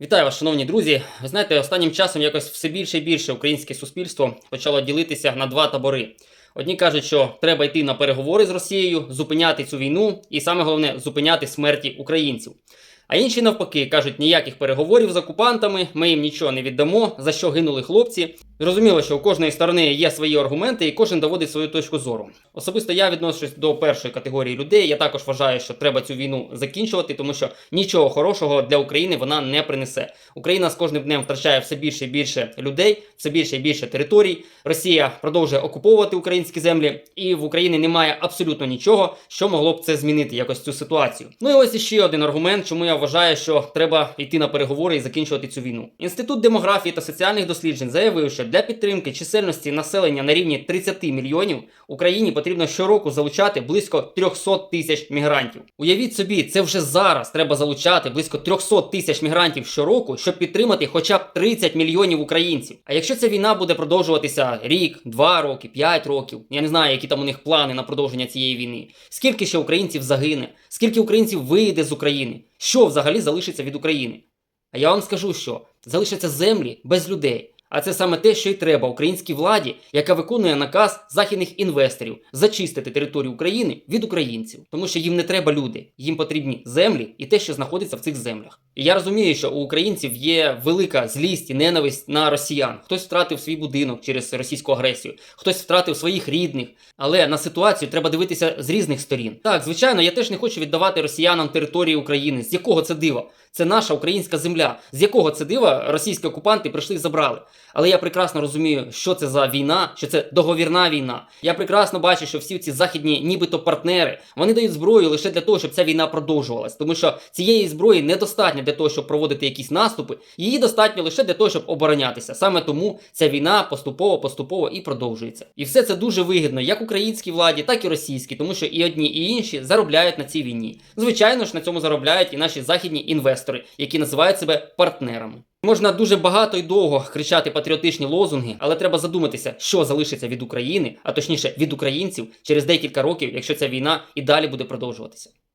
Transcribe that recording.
Вітаю вас, шановні друзі. Ви знаєте, останнім часом якось все більше і більше українське суспільство почало ділитися на два табори. Одні кажуть, що треба йти на переговори з Росією, зупиняти цю війну і саме головне зупиняти смерті українців. А інші навпаки кажуть, ніяких переговорів з окупантами, ми їм нічого не віддамо, за що гинули хлопці. Зрозуміло, що у кожної сторони є свої аргументи, і кожен доводить свою точку зору. Особисто я відношусь до першої категорії людей. Я також вважаю, що треба цю війну закінчувати, тому що нічого хорошого для України вона не принесе. Україна з кожним днем втрачає все більше і більше людей, все більше і більше територій. Росія продовжує окуповувати українські землі, і в Україні немає абсолютно нічого, що могло б це змінити якось цю ситуацію. Ну і ось іще один аргумент, чому я вважаю, що треба йти на переговори і закінчувати цю війну. Інститут демографії та соціальних досліджень заявив, що для підтримки чисельності населення на рівні 30 мільйонів Україні потрібно щороку залучати близько 300 тисяч мігрантів. Уявіть собі, це вже зараз треба залучати близько 300 тисяч мігрантів щороку, щоб підтримати хоча б 30 мільйонів українців. А якщо ця війна буде продовжуватися рік, два роки, п'ять років, я не знаю, які там у них плани на продовження цієї війни. Скільки ще українців загине, скільки українців вийде з України, що взагалі залишиться від України? А я вам скажу, що залишаться землі без людей. А це саме те, що й треба українській владі, яка виконує наказ західних інвесторів зачистити територію України від українців, тому що їм не треба люди, їм потрібні землі і те, що знаходиться в цих землях. І я розумію, що у українців є велика злість і ненависть на росіян. Хтось втратив свій будинок через російську агресію, хтось втратив своїх рідних. Але на ситуацію треба дивитися з різних сторін. Так, звичайно, я теж не хочу віддавати росіянам території України. З якого це дива? Це наша українська земля. З якого це дива російські окупанти прийшли і забрали. Але я прекрасно розумію, що це за війна, що це договірна війна. Я прекрасно бачу, що всі ці західні, нібито партнери, вони дають зброю лише для того, щоб ця війна продовжувалась. Тому що цієї зброї недостатньо для того, щоб проводити якісь наступи. Її достатньо лише для того, щоб оборонятися. Саме тому ця війна поступово, поступово і продовжується. І все це дуже вигідно як українській владі, так і російській, тому що і одні, і інші заробляють на цій війні. Звичайно ж, на цьому заробляють і наші західні інвестори, які називають себе партнерами. Можна дуже багато і довго кричати патріотичні лозунги, але треба задуматися, що залишиться від України, а точніше від українців через декілька років, якщо ця війна і далі буде продовжуватися.